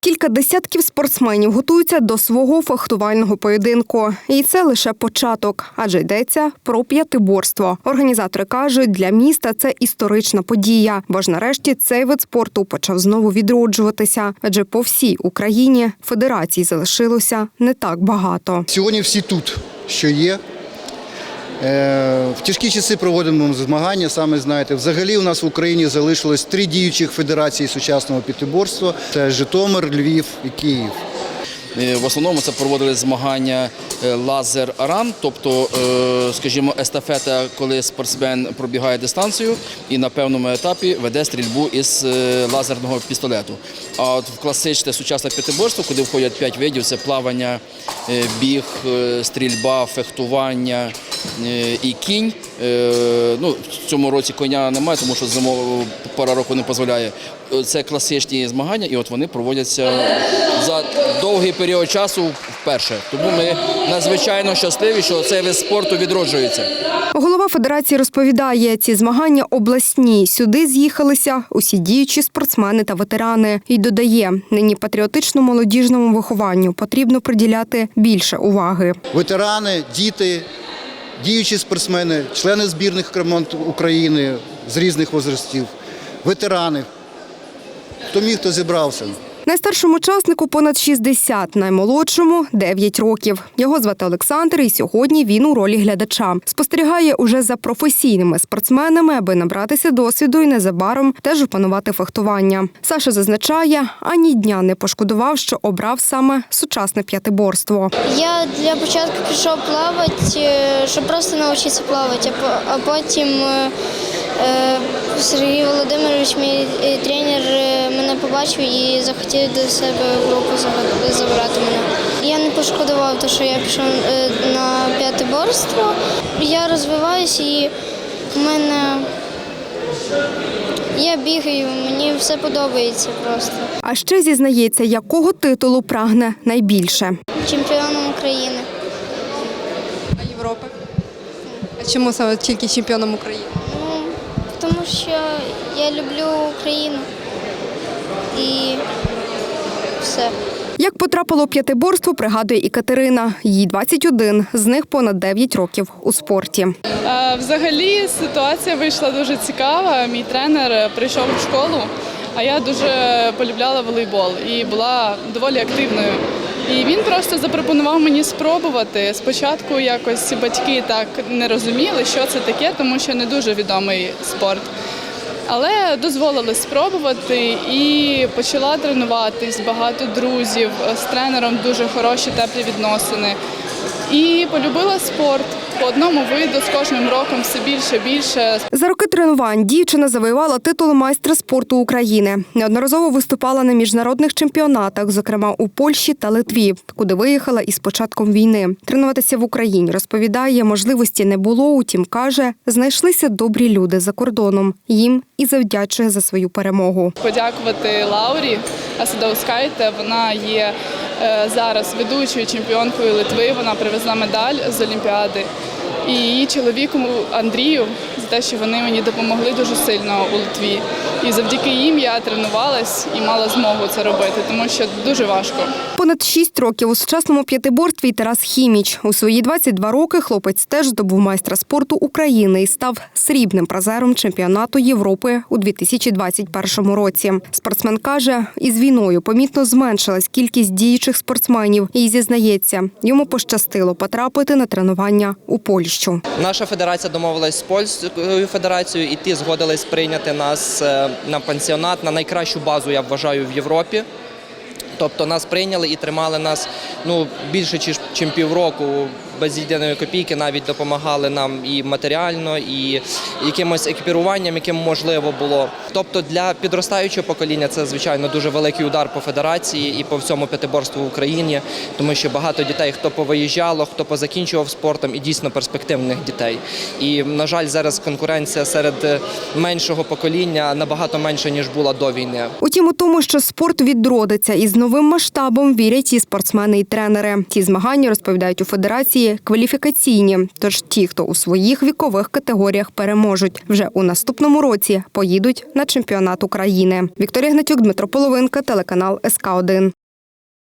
Кілька десятків спортсменів готуються до свого фехтувального поєдинку. І це лише початок, адже йдеться про п'ятиборство. Організатори кажуть, для міста це історична подія, бо ж нарешті цей вид спорту почав знову відроджуватися. Адже по всій Україні федерацій залишилося не так багато. Сьогодні всі тут, що є. Е, В тяжкі часи проводимо змагання, саме знаєте. Взагалі у нас в Україні залишилось три діючих федерації сучасного п'ятиборства: це Житомир, Львів і Київ. Е, В основному це проводили змагання е, лазер-ран, тобто, е, скажімо, естафета, коли спортсмен пробігає дистанцію і на певному етапі веде стрільбу із лазерного пістолету. А от в класичне сучасне п'ятиборство, куди входять п'ять видів, це плавання, біг, стрільба, фехтування і кінь. Е, Ну, в цьому році коня немає, тому що зимова пора року не дозволяє. Е, Це класичні змагання, і от вони проводяться за довгий період часу вперше. Тому ми надзвичайно щасливі, що цей вид спорту відроджується. Голова федерації розповідає, ці змагання обласні. Сюди з'їхалися усі діючі спортсмени та ветерани. І додає, нині патріотично-молодіжному вихованню потрібно приділяти більше уваги. Ветерани, діти, діючі спортсмени, члени збірних команд України з різних возрастів, ветерани. Хто міг, хто зібрався. Найстаршому учаснику понад 60, наймолодшому 9 років. Його звати Олександр, і сьогодні він у ролі глядача. Спостерігає уже за професійними спортсменами, аби набратися досвіду і незабаром теж опанувати фехтування. Саша зазначає, ані дня не пошкодував, що обрав саме сучасне п'ятиборство. Я для початку пішов плавати, е, щоб просто навчитися плавати, а по- а потім е, Сергій Володимирович, мій е, тренер, е, мене побачив і захотів до себе в групу забрати мене. Я не пошкодував, те, що я пішов е, на п'ятиборство. Я розвиваюся і в мене я бігаю, мені все подобається просто. А ще зізнається, якого титулу прагне найбільше. Чемпіоном України. А Європи? А чому саме тільки чемпіоном України? Тому що я люблю Україну і все. Як потрапило п'ятиборство, пригадує і Катерина. Їй 21, з них понад 9 років у спорті. Е, Взагалі ситуація вийшла дуже цікава. Мій тренер прийшов в школу, а я дуже полюбляла волейбол і була доволі активною. І він просто запропонував мені спробувати. Спочатку якось батьки так не розуміли, що це таке, тому що не дуже відомий спорт. Але дозволили спробувати і почала тренуватись, багато друзів, з тренером дуже хороші теплі відносини. І полюбила спорт по одному виду з кожним роком все більше більше. За роки тренувань дівчина завоювала титул майстра спорту України. Неодноразово виступала на міжнародних чемпіонатах, зокрема у Польщі та Литві, куди виїхала із початком війни. Тренуватися в Україні розповідає, можливості не було. Утім, каже, знайшлися добрі люди за кордоном. Їм і завдячує за свою перемогу. Подякувати Лаурі Асадовскайте. Вона є е, зараз ведучою чемпіонкою Литви. Вона привезла медаль з Олімпіади. І її чоловіку Андрію за те, що вони мені допомогли дуже сильно у Литві. І завдяки їм я тренувалась і мала змогу це робити, тому що дуже важко. Понад шість років у сучасному п'ятиборстві Тарас Хіміч. У свої 22 роки хлопець теж здобув майстра спорту України і став срібним призером чемпіонату Європи у 2021 році. Спортсмен каже, із війною помітно зменшилась кількість діючих спортсменів і зізнається, йому пощастило потрапити на тренування у Польщу. Наша федерація домовилась з польською федерацією, і ті згодились прийняти нас е, на пансіонат на найкращу базу, я вважаю, в Європі. Тобто нас прийняли і тримали нас ну більше ніж півроку без єдиної копійки, навіть допомагали нам і матеріально, і якимось екіпіруванням, яким можливо було. Тобто для підростаючого покоління це звичайно дуже великий удар по федерації і по всьому п'ятиборству в Україні, тому що багато дітей, хто повиїжджало, хто позакінчував спортом, і дійсно перспективних дітей. І на жаль, зараз конкуренція серед меншого покоління набагато менша ніж була до війни. Утім, у тому, що спорт відродиться із новим масштабом, вірять і спортсмени і тренери. Ці змагання розповідають у федерації кваліфікаційні. Тож ті, хто у своїх вікових категоріях переможуть, вже у наступному році поїдуть на чемпіонат України. Вікторія Гнатюк, Дмитро Половинка, телеканал СК 1